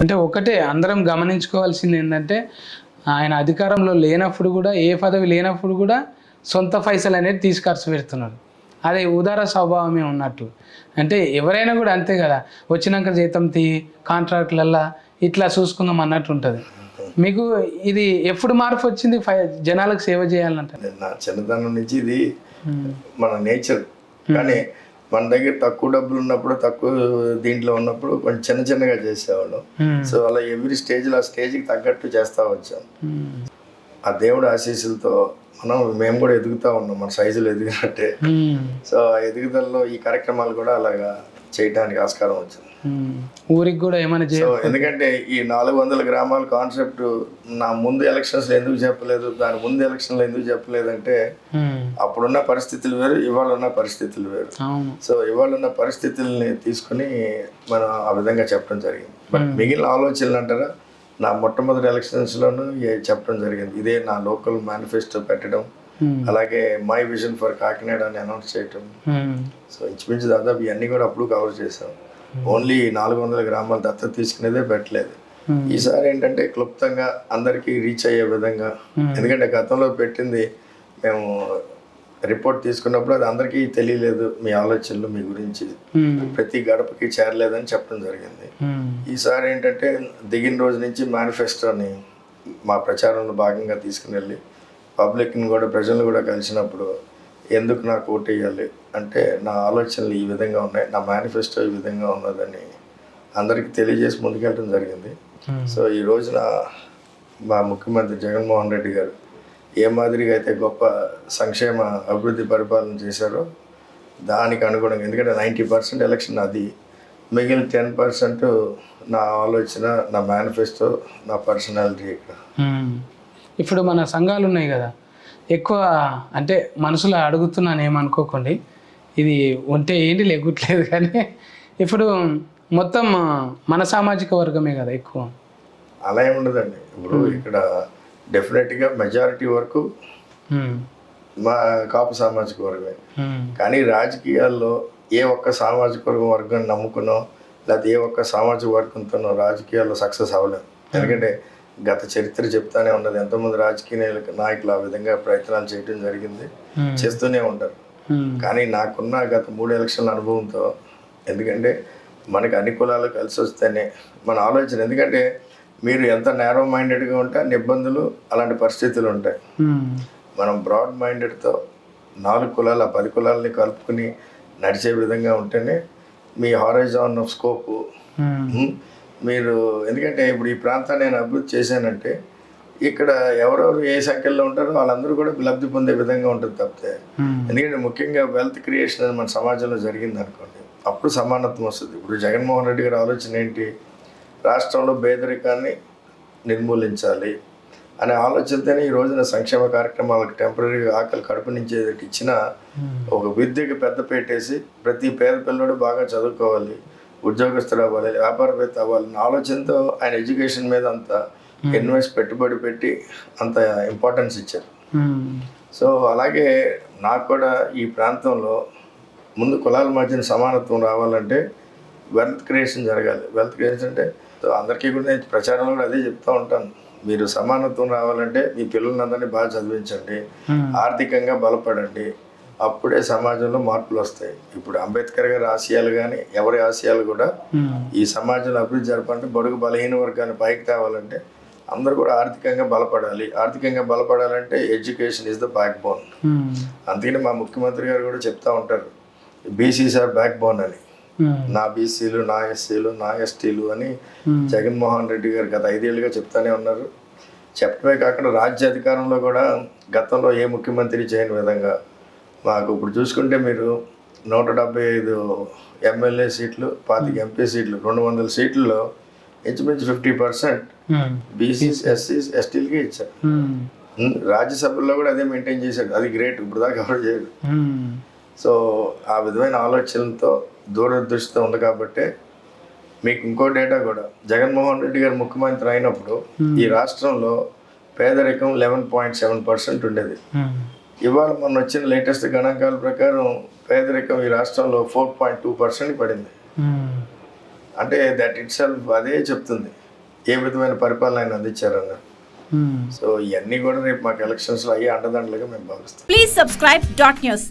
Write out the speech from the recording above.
అంటే ఒకటే అందరం గమనించుకోవాల్సింది ఏంటంటే ఆయన అధికారంలో లేనప్పుడు కూడా ఏ పదవి లేనప్పుడు కూడా సొంత పైసలు అనేది తీసి ఖర్చు పెడుతున్నాడు అదే ఉదార స్వభావమే ఉన్నట్టు. అంటే ఎవరైనా కూడా అంతే కదా వచ్చినాక జీతం తీ కాంట్రాక్ట్లల్లా ఇట్లా చూసుకుందాం అన్నట్టు ఉంటుంది. మీకు ఇది ఎప్పుడు మార్పు వచ్చింది? జనాలకు సేవ చేయాలంటే? నా చిన్నతనం నుంచి ఇది మన నేచర్. కానీ మన దగ్గర తక్కువ డబ్బులు ఉన్నప్పుడు తక్కువ దీంట్లో ఉన్నప్పుడు కొంచెం చిన్న చిన్నగా చేసేవాళ్ళం. సో అలా ఎవ్రీ స్టేజ్లో ఆ స్టేజ్కి తగ్గట్టు చేస్తూ వచ్చాం. ఆ దేవుడి ఆశీస్సులతో మనం మేము కూడా ఎదుగుతూ ఉన్నాం. మన సైజులు ఎదిగినట్టే. సో ఆ ఎదుగుదలలో ఈ కార్యక్రమాలు కూడా అలాగా చేయడానికి ఆస్కారం వచ్చింది. ఊరికి కూడా ఏమైనా సో ఎందుకంటే ఈ నాలుగు వందల గ్రామాల కాన్సెప్ట్ నా ముందు ఎలక్షన్స్ ఎందుకు చెప్పలేదు దాని ముందు ఎలక్షన్లో ఎందుకు చెప్పలేదంటే. అప్పుడున్న పరిస్థితులు వేరు ఇవాళ ఉన్న పరిస్థితులు వేరు. సో ఇవాళ ఉన్న పరిస్థితుల్ని తీసుకుని మనం ఆ విధంగా చెప్పడం జరిగింది. బట్ మిగిలిన ఆలోచనలు అంటారా నా మొట్టమొదటి ఎలక్షన్స్లోనూ ఏ- చెప్పడం జరిగింది. ఇదే నా లోకల్ మేనిఫెస్టో పెట్టడం. అలాగే మై విజన్ ఫర్ కాకినాడ అని అనౌన్స్ చేయటం. ఉమ్. సో ఇంచుమించు దాదాపు ఇవన్నీ కూడా అప్పుడు కవర్ చేసాం ఓన్లీ నాలుగు వందల గ్రామాలు దత్తత తీసుకునేదే పెట్టలేదు. Hmm. ఈసారి ఏంటంటే క్లుప్తంగా అందరికీ రీచ్ అయ్యే విధంగా. ఎందుకంటే గతంలో పెట్టింది మేము రిపోర్ట్ తీసుకున్నప్పుడు అది అందరికీ తెలియలేదు మీ ఆలోచనలు మీ గురించి. ప్రతి గడపకి చేరలేదని చెప్పడం జరిగింది. ఈసారి ఏంటంటే దిగిన రోజు నుంచి మేనిఫెస్టోని మా ప్రచారంలో భాగంగా తీసుకుని వెళ్ళి పబ్లిక్ని కూడా ప్రజలను కూడా కలిసినప్పుడు ఎందుకు నాకు ఓటు వేయాలి అంటే నా ఆలోచనలు ఈ విధంగా ఉన్నాయి నా మేనిఫెస్టో ఈ విధంగా ఉన్నదని అందరికీ తెలియజేసి ముందుకెళ్ళడం జరిగింది. సో ఈ రోజున మా ముఖ్యమంత్రి జగన్మోహన్ రెడ్డి గారు ఏ మాదిరిగా అయితే గొప్ప సంక్షేమ అభివృద్ధి పరిపాలన చేశారో దానికి అనుగుణంగా ఎందుకంటే నైంటీ పర్సెంట్ ఎలక్షన్ అది మిగిలిన టెన్ పర్సెంట్ నా ఆలోచన నా మేనిఫెస్టో నా పర్సనాలిటీ ఇక్కడ. ఇప్పుడు మన సంఘాలు ఉన్నాయి కదా. ఎక్కువ అంటే మనసులో అడుగుతున్నాను ఏమనుకోకండి. ఇది ఉంటే ఏంటి లేకుట్లేదు కానీ ఇప్పుడు మొత్తం మన సామాజిక వర్గమే కదా ఎక్కువ. అలా ఏమి ఉండదండి. ఇప్పుడు ఇక్కడ డెఫినెట్గా మెజారిటీ వరకు. మా కాపు సామాజిక వర్గమే. కానీ రాజకీయాల్లో ఏ ఒక్క సామాజిక వర్గం వర్గాన్ని నమ్ముకునో లేకపోతే ఏ ఒక్క సామాజిక వర్గంతోనో రాజకీయాల్లో సక్సెస్ అవ్వలేము ఎందుకంటే గత చరిత్ర చెప్తానే ఉన్నది ఎంతోమంది రాజకీయ నాయకులు- నాయకులు ఆ విధంగా ప్రయత్నాలు చేయడం జరిగింది. చేస్తూనే ఉంటారు. కానీ నాకున్న గత మూడు ఎలక్షన్ల అనుభవంతో ఎందుకంటే మనకి అన్ని కులాలు కలిసి వస్తేనే మన ఆలోచన ఎందుకంటే మీరు ఎంత నేరో మైండెడ్గా ఉంటే అన్ని ఇబ్బందులు అలాంటి పరిస్థితులు ఉంటాయి. మనం బ్రాడ్ మైండెడ్తో నాలుగు కులాల పది కులాలని కలుపుకుని నడిచే విధంగా ఉంటేనే మీ హారైజాన్ ఆఫ్ స్కోప్. మీరు ఎందుకంటే ఇప్పుడు ఈ ప్రాంతాన్ని నేను అభివృద్ధి చేశానంటే ఇక్కడ ఎవరెవరు ఏ సంఖ్యలో ఉంటారో వాళ్ళందరూ కూడా లబ్ధి పొందే విధంగా ఉంటుంది తప్పితే. ఎందుకంటే ముఖ్యంగా వెల్త్ క్రియేషన్ అనేది మన సమాజంలో జరిగింది అనుకోండి. అప్పుడు సమానత్వం వస్తుంది. ఇప్పుడు జగన్మోహన్ రెడ్డి గారి ఆలోచన ఏంటి? రాష్ట్రంలో పేదరికాన్ని నిర్మూలించాలి అనే ఆలోచనతోనే ఈ రోజున సంక్షేమ కార్యక్రమాలకు టెంపరీగా ఆకలి కడుపు నుంచి ఇచ్చిన. ఒక విద్యకి పెద్ద పెట్టేసి ప్రతి పేద పిల్లడు బాగా చదువుకోవాలి. ఉద్యోగస్తుడు అవ్వాలి వ్యాపారవేత్త అవ్వాలి అనే ఆలోచనతో ఆయన ఎడ్యుకేషన్ మీద అంత ఇన్వెస్ట్ పెట్టుబడి పెట్టి అంత ఇంపార్టెన్స్ ఇచ్చారు. మ్మ్. సో అలాగే నాకు కూడా ఈ ప్రాంతంలో ముందు కులాల మధ్యన సమానత్వం రావాలంటే వెల్త్ క్రియేషన్ జరగాలి. వెల్త్ క్రియేషన్ అంటే సో అందరికీ కూడా నేను ప్రచారంలో కూడా అదే చెప్తూ ఉంటాను. మీరు సమానత్వం రావాలంటే మీ పిల్లలందరినీ బాగా చదివించండి. మ్మ్. ఆర్థికంగా బలపడండి. అప్పుడే సమాజంలో మార్పులు వస్తాయి ఇప్పుడు అంబేద్కర్ గారి ఆశయాలు కానీ ఎవరి ఆశయాలు కూడా. ఈ సమాజంలో అభివృద్ధి జరపాలంటే బడుగు బలహీన వర్గాన్ని పైకి తేవాలంటే అందరూ కూడా ఆర్థికంగా బలపడాలి ఆర్థికంగా బలపడాలంటే education is the backbone. అందుకని మా ముఖ్యమంత్రి గారు కూడా చెప్తా ఉంటారు బీసీస్ ఆర్ బ్యాక్ బోన్ అని. నా బీసీలు నా ఎస్సీలు నా ఎస్టీలు అని. జగన్మోహన్ రెడ్డి గారు గత ఐదేళ్ళుగా చెప్తానే ఉన్నారు చెప్పడమే కాకుండా రాజ్య అధికారంలో కూడా గతంలో ఏ ముఖ్యమంత్రి చేయని విధంగా మాకు ఇప్పుడు చూసుకుంటే మీరు నూట డెబ్బై ఐదు ఎమ్మెల్యే సీట్లు పాతిక ఎంపీ సీట్లు రెండు వందల సీట్లలో ఇంచుమించు ఫిఫ్టీ పర్సెంట్ మ్మ్. బీసీస్ ఎస్సీస్ ఎస్టీలకే ఇచ్చారు మ్మ్. ఉమ్, రాజ్యసభలో కూడా అదే మెయింటైన్ చేశాడు అది గ్రేట్ ఇప్పుడు దాకా ఎవరు చేయడు. సో ఆ విధమైన ఆలోచనలతో దూరదృష్టితో ఉంది కాబట్టి మీకు ఇంకో డేటా కూడా జగన్మోహన్ రెడ్డి గారు ముఖ్యమంత్రి అయినప్పుడు ఈ రాష్ట్రంలో పేదరికం లెవెన్ పాయింట్ సెవెన్ పర్సెంట్ ఉండేది. ఇవాళ మొన్న వచ్చిన లేటెస్ట్ గణాంకాల ప్రకారం పేదరికం ఈ రాష్ట్రంలో ఫోర్ పాయింట్ టూ పర్సెంట్ పడింది మ్మ్. అంటే దట్ ఇట్ సెల్ఫ్ అదే చెప్తుంది ఏ విధమైన పరిపాలన ఆయన అందించారన్న ఉమ్. సో ఇవన్నీ కూడా రేపు మాకు ఎలక్షన్స్లో అయ్యే అండదండలుగా మేము భావిస్తాం Please subscribe dot news.